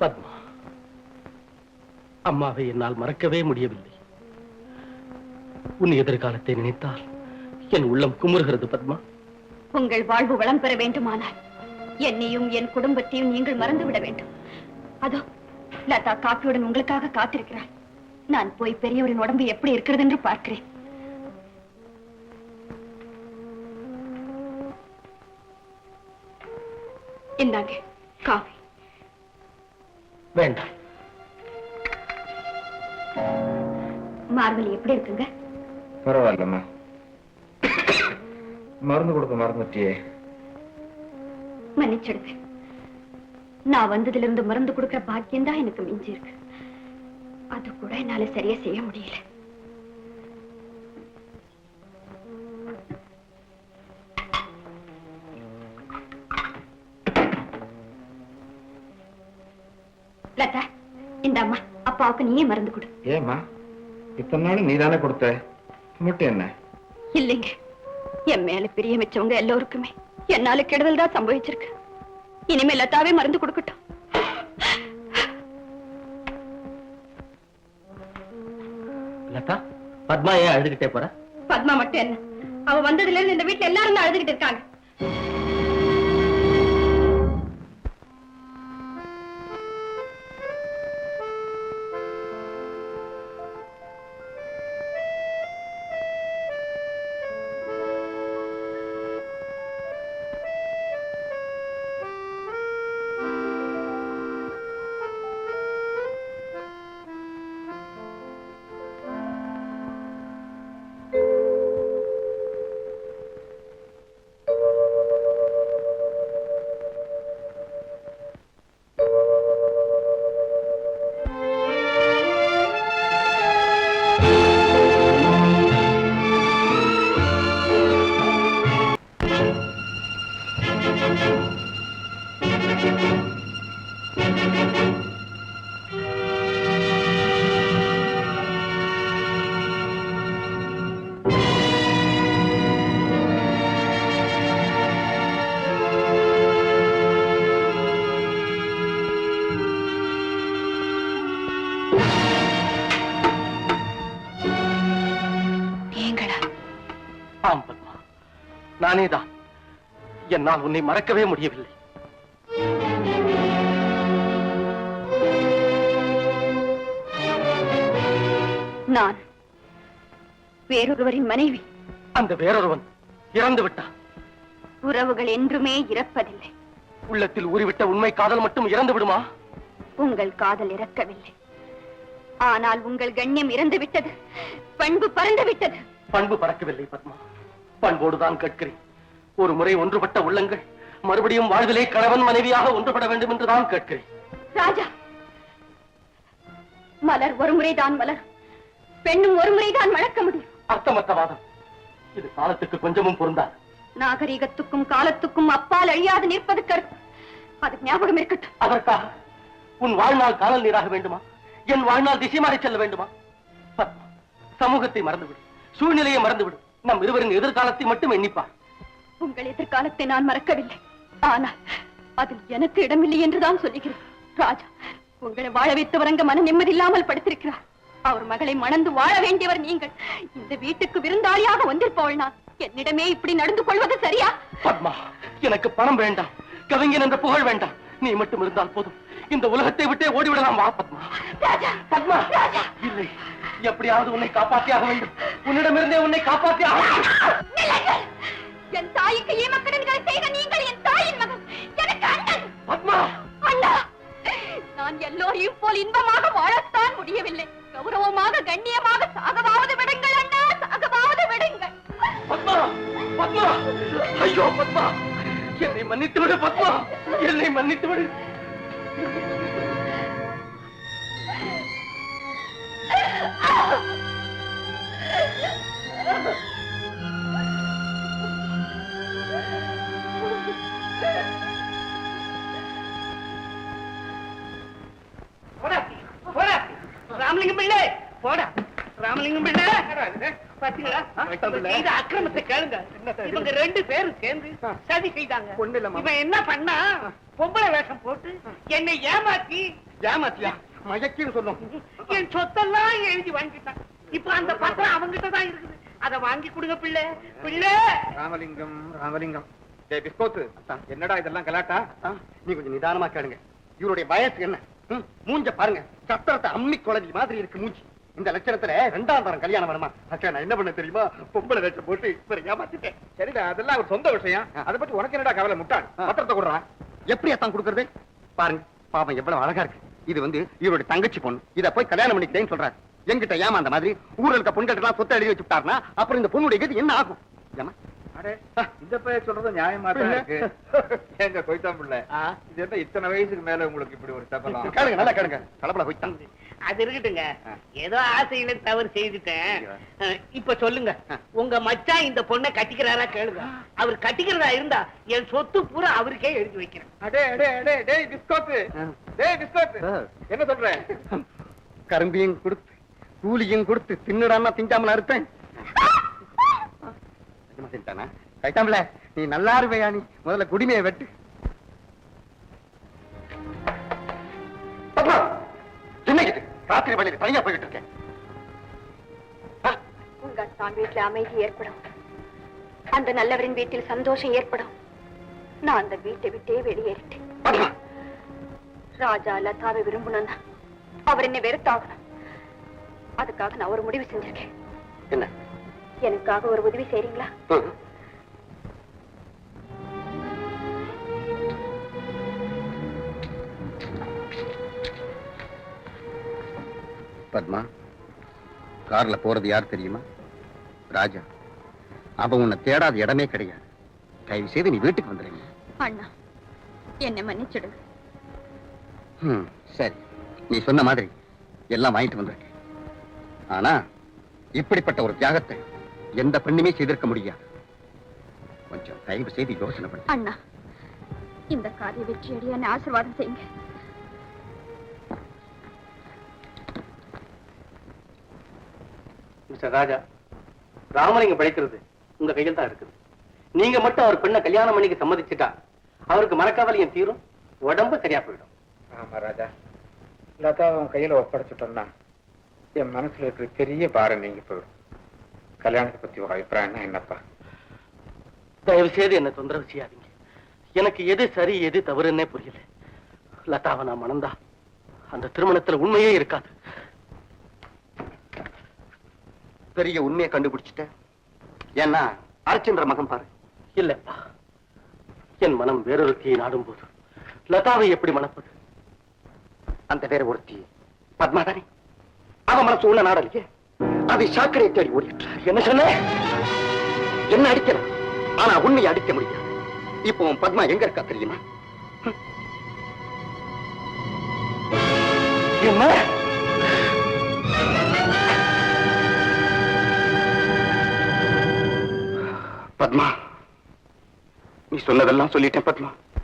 பத்மா அம்மாவை என்னால் மறக்கவே முடியவில்லை. உன் எதிர்காலத்தை நினைத்தால் என் உள்ளம் குமுறுகிறது பத்மா. உங்கள் வாழ்வு வளம் பெற வேண்டுமானால் என்னையும் என் குடும்பத்தையும் நீங்கள் மறந்துவிட வேண்டும். அதோ லதா காப்பியுடன் உங்களுக்காக காத்திருக்கிறாள். நான் போய் பெரியவரின் உடம்பு எப்படி இருக்கிறது என்று பார்க்கிறேன். இந்தாங்க காஃபி வேண்டாம். மார்வலி எப்படி இருக்குங்க? பரவாயில்லம்மா. மருந்து கொடுக்க மறந்துட்டியே. மன்னிச்சிடுங்க. நான் வந்ததுல இருந்து மருந்து கொடுக்கிற பாக்கியம் தான் எனக்கு மிஞ்சி இருக்கு அது கூட என்னால சரியா செய்ய முடியல. லதா இந்த அம்மா அப்பாவுக்கு நீயே மருந்து கொடு. ஏம்மா இத்தனை நாள் நீ தானே கொடுத்த? மட்டும் என்ன? இல்லைங்க என் மேல பிரிய வச்சவங்க எல்லோருக்குமே என்னால கெடுதல் தான் சம்பவிச்சிருக்கு. இனிமே லதாவே மருந்து கொடுக்கட்டும். லதா பத்மா ஏன் அழுதுகிட்டே போற? பத்மா மட்டும் என்ன அவ வந்ததுல இருந்து இந்த வீட்டுல எல்லாரும் அழுதுகிட்டு இருக்காங்க. ஆம் பத்மா நானேதான். என்னால் உன்னை மறக்கவே முடியவில்லை. நான் வேறொருவரின் மனைவி. அந்த வேறொருவன் இறந்து விட்டான். உறவுகள் என்றுமே இறப்பதில்லை. உள்ளத்தில் ஊறிவிட்ட உண்மை காதல் மட்டும் இறந்து விடுமா? உங்கள் காதல் இறக்கவில்லை. ஆனால் உங்கள் கண்ணியம் இறந்து விட்டது. பண்பு பறந்து விட்டது. பண்பு பறக்கவில்லை பத்மா. பண்போடுதான் கேட்கிறேன். ஒரு முறை ஒன்றுபட்ட உள்ளங்கள் மறுபடியும் வாழ்விலே கணவன் மனைவியாக ஒன்றுபட வேண்டும் என்றுதான் கேட்கிறேன். ராஜா! மலர் ஒரு முறைதான் மலர் பெண்ணும் ஒரு முறைதான் வளர்க்க முடியும். அர்த்தமற்ற வாதம். இது காலத்துக்கு கொஞ்சமும் பொருந்தாது. நாகரீகத்துக்கும் காலத்துக்கும் அப்பால் அழியாது நிற்பது கருத்து. அது ஞாபகம் இருக்கட்டும். அதற்காக உன் வாழ்நாள் காணல் நீராக வேண்டுமா? என் வாழ்நாள் திசை மாறி செல்ல வேண்டுமா? பத்மா சமூகத்தை மறந்துவிடு. சூழ்நிலையை மறந்துவிடு. நம் இருவரின் எதிர்காலத்தை மட்டும் எண்ணிப்பார் உங்கள் எதிர்காலத்தை நான் மறக்கவில்லை. ஆனால் அதில் எனக்கு இடமில்லை என்றுதான் சொல்லுகிறேன். ராஜா உங்களை வாழ வைத்தவர் அங்க மன நிம்மதி இல்லாமல் படுத்திருக்கிறார். அவர் மகளை மணந்து வாழ வேண்டியவர் நீங்கள். இந்த வீட்டுக்கு விருந்தாளியாக வந்திருப்பவள் நான். என்னிடமே இப்படி நடந்து கொள்வது சரியா? பத்மா எனக்கு பணம் வேண்டாம். கவிஞன் என்ற புகழ் வேண்டாம். நீ மட்டும் இருந்தால் போதும். இந்த உலகத்தை விட்டே ஓடிவிடலாம் வா பத்மா. ராஜா பத்மா. இல்லை. எப்படியாவது உன்னை காப்பாற்றியாக வேண்டும். உன்னிடமிருந்தே உன்னை காப்பாற்றியாக! என் தாய்க்கு ஈமக்கடன்களை செய்த நீங்கள் என் தாயின் மகன். எனக்கு அண்ணன். பத்மா! அண்ணா! நான் எல்லோரையும் போல் இன்பமாக வாழத்தான் முடியவில்லை. கௌரவமாக கண்ணியமாக சாகவாவது விடுங்கள் அண்ணா! சாகவாவது விடுங்கள். பத்மா! பத்மா! ஐயோ பத்மா! என்னை மன்னித்து விடு பத்மா! என்னை மன்னித்து விடு. ராமலிங்கம் பிள்ளை. போடா. ராமலிங்கம் பிள்ளை. பாத்தீங்களா? செய்த அக்கிரமத்தை கேளுங்க. இவங்க ரெண்டு பேரும் சேர்ந்து சதி செய்தாங்க. இவன் என்ன பண்ணா? பொம்பளை வேஷம் போட்டு என்னை ஏமாத்தி ஏமாத்தியா? மயக்கின்னு சொல்லும். என் சொத்தெல்லாம் எழுதி வாங்கிட்டான். இப்ப அந்த பத்திரம் அவங்கிட்ட தான் இருக்குது. அத வாங்கி கொடுங்க பிள்ளை. பிள்ளை! ராமலிங்கம் ராமலிங்கம். டேய் பிஸ்கோத்து. என்னடா இதெல்லாம் கலாட்டா? நீ கொஞ்சம் நிதானமா கேளுங்க. இவருடைய வயசு என்ன? மூஞ்ச பாருங்க. சத்திரத்தை அம்மி குழந்தை மாதிரி இருக்கு மூஞ்சி. இந்த லட்சணத்துல ரெண்டாம் தரம் கல்யாணம் வேணுமா? அக்கா நான் என்ன பண்ண தெரியுமா? பொம்பளை வேஷம் போட்டு இவரை ஏமாத்திட்டேன். சரிடா அதெல்லாம் ஒரு சொந்த விஷயம். அதை பத்தி உனக்கு என்னடா கவலை முட்டாள்? பத்திரத்தை கொடுறா. எப்படி தான் கொடுக்கறது? பாருங்க பாவம் எவ்வளவு அழகா இருக்கு. இது வந்து இவருடைய தங்கச்சி பொண்ணு. இத போய் கல்யாணம் பண்ணிக்கிட்டேன்னு சொல்றாரு. எங்கிட்ட ஏமாந்த மாதிரி ஊர்ல இருக்க பொண்ணுகிட்ட சொத்தை எழுதி வச்சுட்டாருன்னா அப்புறம் இந்த பொண்ணுடைய கதி என்ன ஆகும்? ஏமா இந்த பையன் சொல்றது நியாயமா? இருக்கு. ஏங்க கொய்தான் பிள்ளை. இது என்ன இத்தனை வயசுக்கு மேல உங்களுக்கு இப்படி ஒரு தப்பலாம் கேளுங்க நல்லா கேளுங்க. கலப்பட போயிட்டான் அது இருக்கட்டுங்க ஏதோ ஆசையில தவறு செய்துட்டேன். இப்ப சொல்லுங்க. உங்க மச்சான் இந்த பொண்ணை கட்டிக்கிறாரா கேளுங்க. அவர் கட்டிக்கிறதா இருந்தா என் சொத்து பூரா அவருக்கே எழுதி வைக்கிறேன். அடே அடே அடே டேய் பிஸ்கோத்து. டேய் பிஸ்கோத்து. என்ன சொல்ற? கரும்பியும் கொடுத்து கூலியும் கொடுத்து தின்னுடாம திங்காமல இருப்பேன் தின்ட்டானா? கைத்தாம்பல நீ நல்லா இருவையா நீ? முதல்ல குடிமையை வெட்டு. ராத்திரி வேலையில தனியா போயிட்டு இருக்கேன். உங்க தான் வீட்டுல அமைதி ஏற்படும். அந்த நல்லவரின் வீட்டில் சந்தோஷம் ஏற்படும். நான் அந்த வீட்டை விட்டே வெளியேறிட்டேன். ராஜா லதாவை விரும்பணும்னா அவர் என்னை வெறுத்தாகணும். அதுக்காக நான் ஒரு முடிவு செஞ்சிருக்கேன். என்ன? எனக்காக ஒரு உதவி செய்றீங்களா? பத்மா கார்ல போறது யார் தெரியுமா? ராஜா. அவன் உன்னை தேடாத இடமே கிடையாது. தயவு செய்து நீ வீட்டுக்கு வந்துடுங்க அண்ணா என்னை மன்னிச்சிடுங்க. ம், சரி. நீ சொன்ன மாதிரி எல்லாம் வாங்கிட்டு வந்திருக்கேன். ஆனா இப்படிப்பட்ட ஒரு தியாகத்தை எந்த பெண்ணுமே செய்திருக்க முடியாது. கொஞ்சம் தயவு செய்து யோசனை பண்ணு. அண்ணா இந்த காரிய வெற்றியடைய ஆசீர்வாதம் செய்யுங்க. மிஸ்டர் ராஜா ராமலிங்கம் பிழைக்கிறது உங்க கையில் தான் இருக்குது. நீங்க மட்டும் அவர் பெண்ணை கல்யாணம் பண்ணிக்க சம்மதிச்சுட்டா அவருக்கு மனக்கவலையும் தீரும் உடம்பு சரியா போயிடும். ஆமா ராஜா. லதா அவன் கையில ஒப்படைச்சிட்டோம்னா என் மனசுல இருக்கிற பெரிய பாரம் நீங்கி போயிடும். கல்யாணத்தை பத்தி ஒரு அபிப்பிராயம் என்னப்பா? தயவு செய்து என்ன தொந்தரவு செய்யாதீங்க. எனக்கு எது சரி எது தவறுன்னே புரியல. லதாவை நான் மணந்தா அந்த திருமணத்துல உண்மையே இருக்காது. பெரிய உண்மையை கண்டுபிடிச்சிட்டேன் ஏன்னா அர்ச்சந்திர மகன் பாரு. இல்லப்பா. என் மனம் வேறொருத்தியை நாடும் போது லதாவை எப்படி மணப்பது? அந்த வேற ஒருத்தி பத்மாதானே? அவன் மனசு உள்ள நாடலையே. அதை சாக்கரை தேடி ஓடிட்டு என்ன சொன்ன? என்ன அடிக்கலாம் ஆனா உன்னை அடிக்க முடியாது. இப்போ பத்மா எங்க இருக்கா தெரியுமா? என்ன? பத்மா நீ சொன்னதெல்லாம் சொல்லிட்டேன் பத்மா.